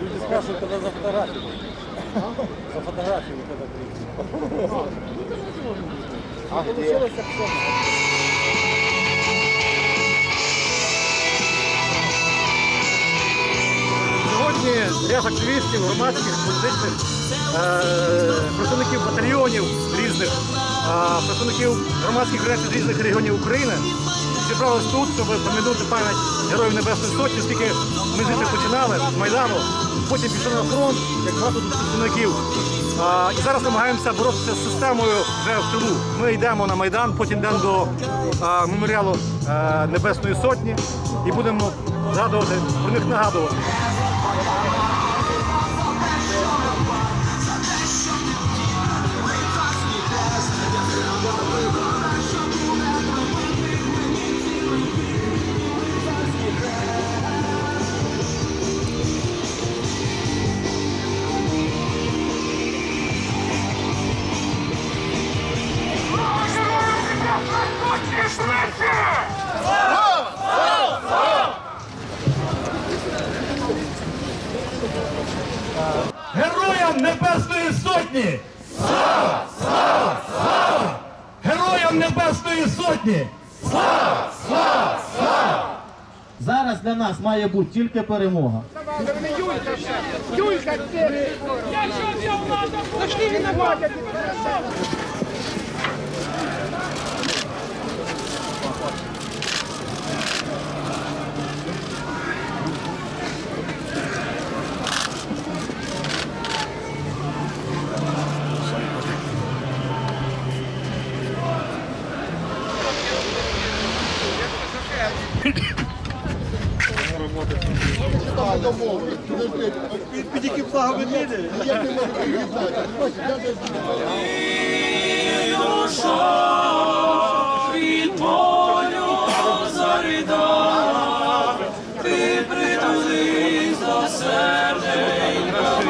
Люди спрашивают, когда за фотографию. За фотографию когда А получилось Сьогодні ряд активістів, громадських, політичних, е, представників батальйонів різних, е, представників громадських організацій різних регіонів України зібрались тут, щоб пам'ятати пам'ять Героїв Небесної Сотні, оскільки ми звідси починали з Майдану, потім пішли на фронт, як багато тут представників. Е, І зараз намагаємося боротися з системою вже в тилу. Ми йдемо на Майдан, потім йдемо до е, меморіалу е, Небесної Сотні і будемо згадувати, про них нагадувати. Героям Небесної Сотні! Слава! Слава! Слава! Героям Небесної Сотні! Зараз для нас має бути тільки перемога. Юлька, ты! Я что взял надо? Нашли виновата! Під яким флагом ви Я не можу ти притулись до серденька